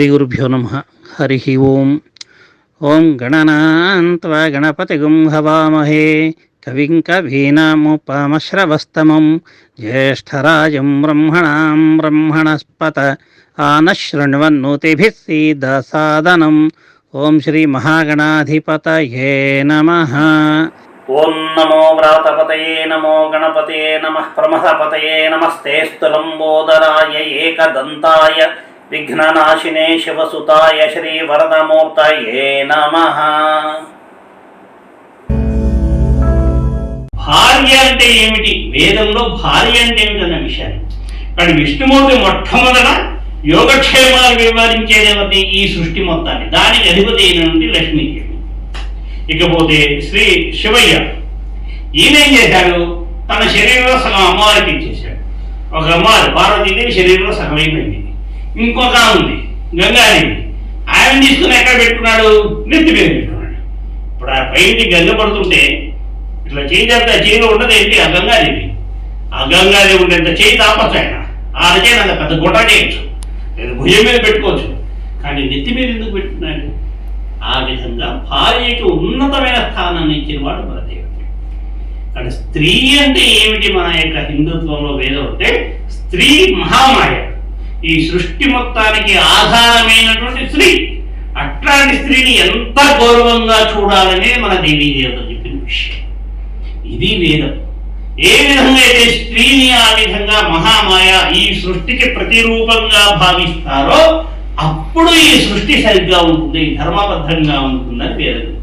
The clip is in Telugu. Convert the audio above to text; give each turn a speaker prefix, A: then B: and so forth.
A: శ్రీగురుభ్యో నమ హరి ఓం ఓం గణనాన్త్వా గణపతిగుం హవామహే కవిం కవీనాముపమశ్రవస్తమం జ్యేష్టరాజం బ్రహ్మణాం బ్రహ్మణస్పత ఆనశృణ్వన్నోతిభిः సీదసాదనం ఓం శ్రీ మహాగణాధిపతయే నమ ఓం నమో వ్రాతపతయే నమో గణపతయే నమ ప్రమథపతయే నమస్తేస్తు లంబోదరాయ ఏకదంతాయ విఘ్ననాశినే శివసుతాయ శ్రీ వరదమూర్తయే నమ
B: భార్య అంటే ఏమిటి? వేదంలో భార్య అంటే ఏమిటి అన్న విషయాన్ని కానీ విష్ణుమూర్తి మొట్టమొదట యోగక్షేమాలు వివరించేదేవతి ఈ సృష్టి మొత్తాన్ని. దానికి అధిపతి అయినటువంటి లక్ష్మీదేవి. ఇకపోతే శ్రీ శివయ్య. ఈయన ఏం చేశాడు? తన శరీరంలో సగం అమ్మవారికి ఇచ్చేశాడు. ఒక అమ్మవారు పార్వతీదేవి శరీరంలో సగమైపోయింది. ఇంకొక ఉంది. గంగాదేవి ఆయన తీసుకుని ఎక్కడ పెట్టుకున్నాడు? నెత్తి మీద పెట్టుకున్నాడు. ఇప్పుడు ఆ పైకి గంగ పడుతుంటే ఇట్లా చేయి చెప్తే చేయిలో ఉండదు ఏంటి? ఆ గంగాదేవి ఆ గంగాదేవి ఉండేంత చేయి తాపచ్చు ఆయన. ఆ చేయి అంత పెద్ద గుట్ట చేయొచ్చు. లేదా భుజం మీద పెట్టుకోవచ్చు. కానీ నెత్తి మీద ఎందుకు పెట్టుకున్నాడు? ఆ విధంగా భార్యకి ఉన్నతమైన స్థానాన్ని ఇచ్చిన వాడు మన దేవుడు. కానీ స్త్రీ అంటే ఏమిటి? మన యొక్క హిందుత్వంలో వేదం అంటే స్త్రీ మహామాయ. ఈ సృష్టి మొత్తానికి ఆధారమైనటువంటి స్త్రీ. అట్లాంటి స్త్రీని ఎంత గౌరవంగా చూడాలనే మన దేవీ దేవత చెప్పిన విషయం. ఇది వేదం. ఏ విధంగా అయితే స్త్రీని ఆ విధంగా మహామాయ ఈ సృష్టికి ప్రతిరూపంగా భావిస్తారో అప్పుడు ఈ సృష్టి సరిగ్గా ఉంటుంది ధర్మబద్ధంగా ఉంటుందని వేదం